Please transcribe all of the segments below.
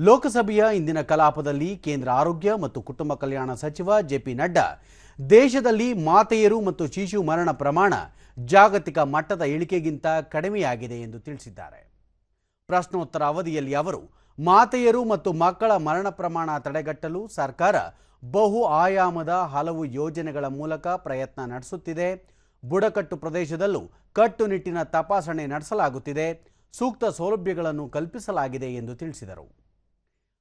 ಲೋಕಸಭೆಯ ಇಂದಿನ ಕಲಾಪದಲ್ಲಿ ಕೇಂದ್ರ ಆರೋಗ್ಯ ಮತ್ತು ಕುಟುಂಬ ಕಲ್ಯಾಣ ಸಚಿವ ಜೆಪಿ ನಡ್ಡಾ, ದೇಶದಲ್ಲಿ ಮಾತೆಯರು ಮತ್ತು ಶಿಶು ಮರಣ ಪ್ರಮಾಣ ಜಾಗತಿಕ ಮಟ್ಟದ ಇಳಿಕೆಗಿಂತ ಕಡಿಮೆಯಾಗಿದೆ ಎಂದು ತಿಳಿಸಿದ್ದಾರೆ. ಪ್ರಶ್ನೋತ್ತರ ಅವಧಿಯಲ್ಲಿ ಅವರು, ಮಾತೆಯರು ಮತ್ತು ಮಕ್ಕಳ ಮರಣ ಪ್ರಮಾಣ ತಡೆಗಟ್ಟಲು ಸರ್ಕಾರ ಬಹು ಆಯಾಮದ ಹಲವು ಯೋಜನೆಗಳ ಮೂಲಕ ಪ್ರಯತ್ನ ನಡೆಸುತ್ತಿದೆ. ಬುಡಕಟ್ಟು ಪ್ರದೇಶದಲ್ಲೂ ಕಟ್ಟುನಿಟ್ಟಿನ ತಪಾಸಣೆ ನಡೆಸಲಾಗುತ್ತಿದೆ. ಸೂಕ್ತ ಸೌಲಭ್ಯಗಳನ್ನು ಕಲ್ಪಿಸಲಾಗಿದೆ ಎಂದು ತಿಳಿಸಿದರು.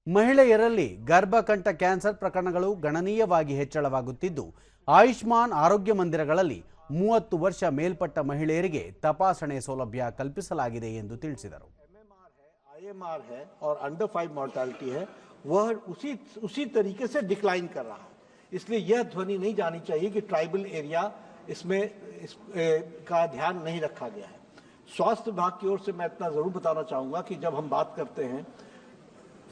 ಮಹಿಳೆಯರಲ್ಲಿ ಗರ್ಭಕಂಠ ಕ್ಯಾನ್ಸರ್ ಪ್ರಕರಣಗಳು ಗಣನೀಯವಾಗಿ ಹೆಚ್ಚಳವಾಗುತ್ತಿದ್ದು ಆಯುಷ್ಮಾನ್ ಆರೋಗ್ಯ ಮಂದಿರಗಳಲ್ಲಿ ಮೂವತ್ತು ವರ್ಷ ಮೇಲ್ಪಟ್ಟ ಮಹಿಳೆಯರಿಗೆ ತಪಾಸಣೆ ಸೌಲಭ್ಯ ಕಲ್ಪಿಸಲಾಗಿದೆ ಎಂದು ತಿಳಿಸಿದರು आईएमआर है और अंडर फाइव मॉर्टालिटी है वह उसी उसी तरीके से डिक्लाइन कर रहा है इसलिए यह ध्वनि नहीं जानी चाहिए कि ट्राइबल एरिया इसमें इस, ए, का ध्यान नहीं रखा गया है स्वास्थ्य विभाग की ओर से मैं इतना जरूर बताना चाहूंगा कि जब हम बात करते हैं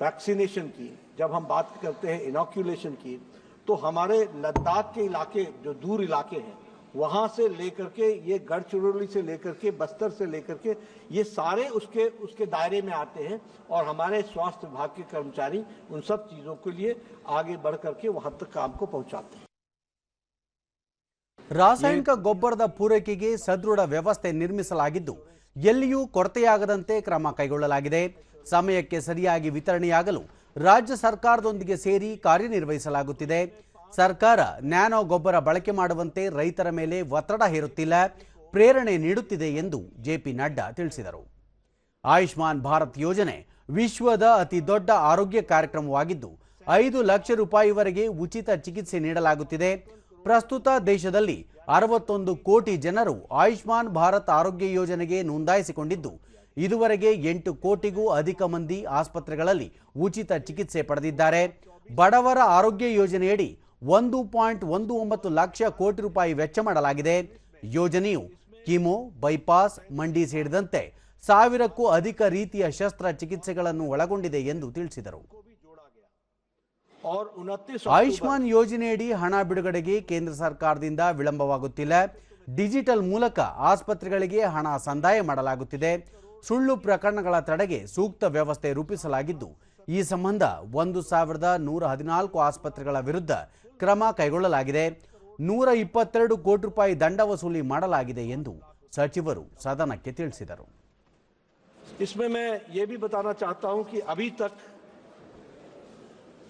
वैक्सीनेशन की जब हम बात करते हैं इनोक्यूलेशन की तो हमारे लद्दाख के इलाके जो दूर इलाके हैं वहां से लेकर के ये गढ़चिरौली से लेकर के बस्तर से लेकर के ये सारे उसके उसके दायरे में आते हैं और हमारे स्वास्थ्य विभाग के कर्मचारी उन सब चीजों के लिए आगे बढ़ करके वहां तक काम को पहुंचाते हैं ರಾಸಾಯನಿಕ ಗೊಬ್ಬರದ ಪೂರೈಕೆಗೆ ಸದೃಢ ವ್ಯವಸ್ಥೆ ನಿರ್ಮಿಸಲಾಗಿದ್ದು ಎಲ್ಲಿಯೂ ಕೊರತೆಯಾಗದಂತೆ ಕ್ರಮ ಕೈಗೊಳ್ಳಲಾಗಿದೆ. ಸಮಯಕ್ಕೆ ಸರಿಯಾಗಿ ವಿತರಣೆಯಾಗಲು ರಾಜ್ಯ ಸರ್ಕಾರದೊಂದಿಗೆ ಸೇರಿ ಕಾರ್ಯನಿರ್ವಹಿಸಲಾಗುತ್ತಿದೆ. ಸರ್ಕಾರ ನ್ಯಾನೋ ಗೊಬ್ಬರ ಬಳಕೆ ಮಾಡುವಂತೆ ರೈತರ ಮೇಲೆ ಒತ್ತಡ ಹೇರುತ್ತಿಲ್ಲ. ಪ್ರೇರಣೆ ನೀಡುತ್ತಿದೆ ಎಂದು ಜೆಪಿ ನಡ್ಡಾ ತಿಳಿಸಿದರು. ಆಯುಷ್ಮಾನ್ ಭಾರತ್ ಯೋಜನೆ ವಿಶ್ವದ ಅತಿ ದೊಡ್ಡ ಆರೋಗ್ಯ ಕಾರ್ಯಕ್ರಮವಾಗಿದ್ದು, ಐದು ಲಕ್ಷ ರೂಪಾಯಿವರೆಗೆ ಉಚಿತ ಚಿಕಿತ್ಸೆ ನೀಡಲಾಗುತ್ತಿದೆ. ಪ್ರಸ್ತುತ ದೇಶದಲ್ಲಿ ಅರವತ್ತೊಂದು ಕೋಟಿ ಜನರು ಆಯುಷ್ಮಾನ್ ಭಾರತ್ ಆರೋಗ್ಯ ಯೋಜನೆಗೆ ನೋಂದಾಯಿಸಿಕೊಂಡಿದ್ದು, ಇದುವರೆಗೆ ಎಂಟು ಕೋಟಿಗೂ ಅಧಿಕ ಮಂದಿ ಆಸ್ಪತ್ರೆಗಳಲ್ಲಿ ಉಚಿತ ಚಿಕಿತ್ಸೆ ಪಡೆದಿದ್ದಾರೆ. ಬಡವರ ಆರೋಗ್ಯ ಯೋಜನೆಯಡಿ ಒಂದು ಪಾಯಿಂಟ್ ಒಂದು ಒಂಬತ್ತು ಲಕ್ಷ ಕೋಟಿ ರೂಪಾಯಿ ವೆಚ್ಚ ಮಾಡಲಾಗಿದೆ. ಯೋಜನೆಯು ಕಿಮೋ, ಬೈಪಾಸ್, ಮಂಡಿ ಸೇರಿದಂತೆ ಸಾವಿರಕ್ಕೂ ಅಧಿಕ ರೀತಿಯ ಶಸ್ತ್ರಚಿಕಿತ್ಸೆಗಳನ್ನು ಒಳಗೊಂಡಿದೆ ಎಂದು ತಿಳಿಸಿದರು. ಆಯುಷ್ಮಾನ್ ಯೋಜನೆಯಡಿ ಹಣ ಬಿಡುಗಡೆಗೆ ಕೇಂದ್ರ ಸರ್ಕಾರದಿಂದ ವಿಳಂಬವಾಗುತ್ತಿಲ್ಲ. ಡಿಜಿಟಲ್ ಮೂಲಕ ಆಸ್ಪತ್ರೆಗಳಿಗೆ ಹಣ ಸಂದಾಯ ಮಾಡಲಾಗುತ್ತಿದೆ. ಸುಳ್ಳು ಪ್ರಕರಣಗಳ ತಡೆಗೆ ಸೂಕ್ತ ವ್ಯವಸ್ಥೆ ರೂಪಿಸಲಾಗಿದ್ದು ಈ ಸಂಬಂಧ ಒಂದು ಸಾವಿರದ ನೂರ ಹದಿನಾಲ್ಕು ಆಸ್ಪತ್ರೆಗಳ ವಿರುದ್ಧ ಕ್ರಮ ಕೈಗೊಳ್ಳಲಾಗಿದೆ. ನೂರ ಇಪ್ಪತ್ತೆರಡು ಕೋಟಿ ರೂಪಾಯಿ ದಂಡ ವಸೂಲಿ ಮಾಡಲಾಗಿದೆ ಎಂದು ಸಚಿವರು ಸದನಕ್ಕೆ ತಿಳಿಸಿದರು.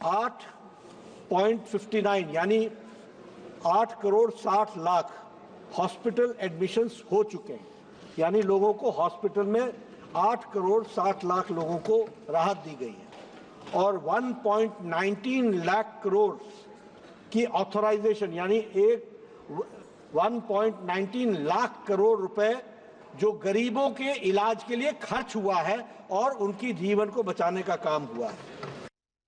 8.59 यानी 8 करोड़ 60 लाख हॉस्पिटल एडमिशन्स हो चुके हैं। यानी लोगों को हॉस्पिटल में 8 करोड़ 60 लाख लोगों को राहत दी गई है और 1.19 लाख करोड़ की ऑथराइजेशन, यानी एक 1.19 लाख करोड़ रुपए जो गरीबों के इलाज के लिए खर्च हुआ है और उनकी जीवन को बचाने का काम हुआ है।